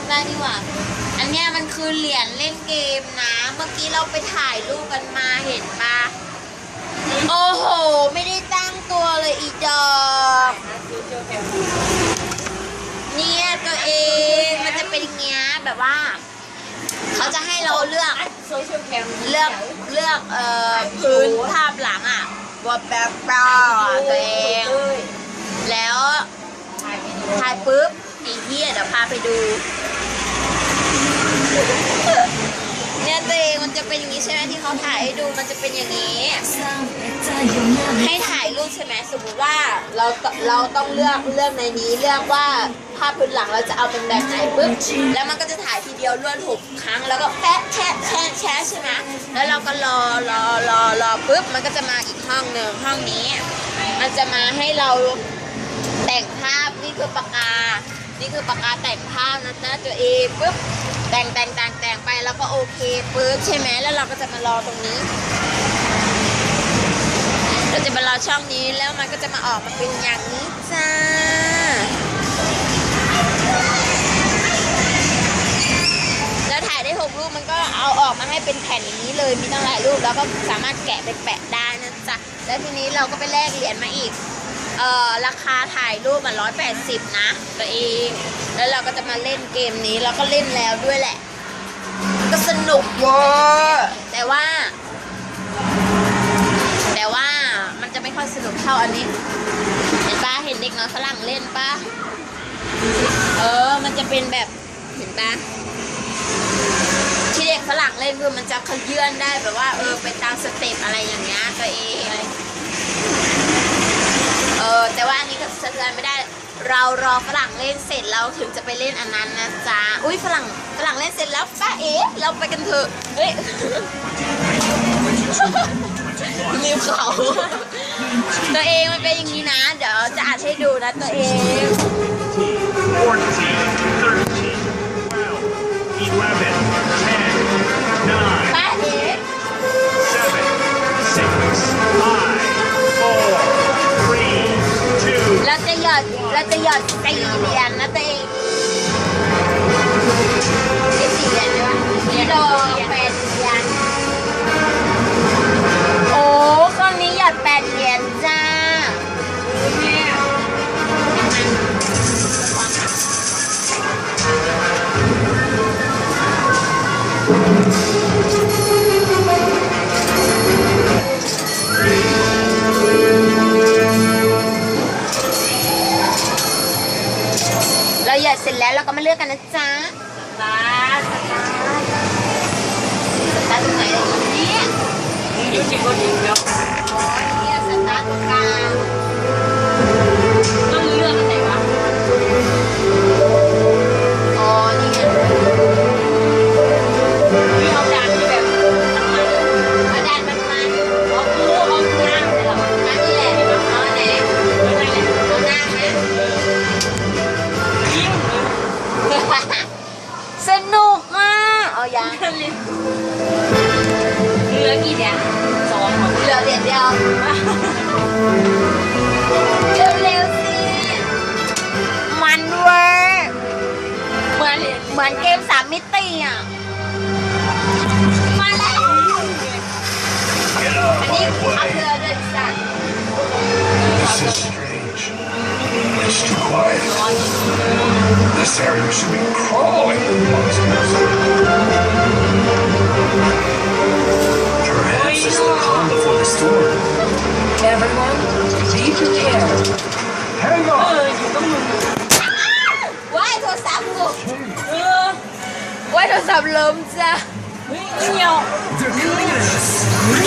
อกได้นี่หว่า อันเนี้ยมันคือเหรียญเล่นเกมนะ เมื่อกี้เราไปถ่ายรูปกันมาเห็นปะโอ้โห ไม่ได้ตั้งตัวเลยอีดอกเนี่ยตัวเองมันจะเป็นเงี้ยแบบว่า เขาจะให้เราเลือกเลือกเลือกเอ่อพื้นภาพหลังอะว่าแบบปลาตัวเอง แล้วถ่ายปุ๊บไอีเหี้ยเดี๋ยวพาไปดู เนี่ยตัวเองมันจะเป็นอย่างนี้ใช่ไหมที่เขาถ่ายให้ดูมันจะเป็นอย่างนี้ ให้ถ่ายรูปใช่ไหมสมมติว่าเราเราต้องเลือกเลือกในนี้เลือกว่าภาพพื้นหลังเราจะเอาเป็นแบบไหนปุ๊บแล้วมันก็จะถ่ายทีเดียวรวดหกครั้ง แล้วก็แปะแชะแชะแชะใช่ไหมแล้วเราก็รอรอรอรอปุ๊บมันก็จะมาอีกห้องหนึ่งห้องนี้ มันจะมาให้เราแต่งภาพนี่คือปากกา นี่คือปากกาแต่งภาพนะจ๊ะตัวเองปุ๊บแต่งแต่งแต่งแต่งไปแล้วก็โอเคปุ๊บใช่ไหมแล้วเราก็จะมารอตรงนี้ เราจะมารอช่องนี้แล้วมันก็จะมาออกมาเป็นอย่างนี้จ้าแล้วถ่ายได้หกรูปมันก็เอาออกมาให้เป็นแผ่นอย่างนี้เลยมีตั้งหลายรูปแล้วก็สามารถแกะไปแปะได้นะจ๊ะแล้วทีนี้เราก็ไปแลกเหรียญมาอีก เอ่อราคาถ่ายรูปอะร้อยแปดสิบนะตัวเอง แล้วเราก็จะมาเล่นเกมนี้แล้วก็เล่นแล้วด้วยแหละ ก็สนุกเวอร์แต่ว่า แต่ว่ามันจะไม่ค่อยสนุกเท่าอันนี้ เห็นปะเห็นเด็กน้อยฝรั่งเล่นปะเออ มันจะเป็นแบบเห็นปะที่เด็กฝรั่งเล่นคือมันจะขยื่นได้แบบว่าเออไปตามสเต็ปอะไรอย่างเงี้ยตัวเองเออแต่ว่าอัน นี้ก็สะเทือนไม่ได้ เรารอฝรั่งเล่นเสร็จเราถึงจะไปเล่นอันนั้นนะจ๊ะอุ้ยฝรั่งฝรั่งเล่นเสร็จแล้วป้าเอ๋เราไปกันเถอะเฮ้ยลืมเขาตัวเองมันเป็นอย่างนี้นะ เดี๋ยวจะอัดให้ดูนะตัวเอง หยอดเราจะหยอดสี่เหรียญนะตัวเองนี่สี่เหรียญใช่ปะนี่โดแปดเหรียญโอ้เครื่องนี้หยอดแปดเหรียญจ้าเนี่ หยอดเสร็จแล้วเราก็มาเลือกกันนะจ๊ะตาสตาร์สตาตรงไหนเนี่ยยูจิโกดิเนาะอ๋อ มือนเกมสามมิติอ่ะ มาแล้ว อันนี้เอาเรือด้วยจ้ะ This is strange. It's too quiet. This area should be crawling with monsters. Perhaps it's the calm before the storm. Everyone be prepared Hang เอ on! ายโทรศัพท์กู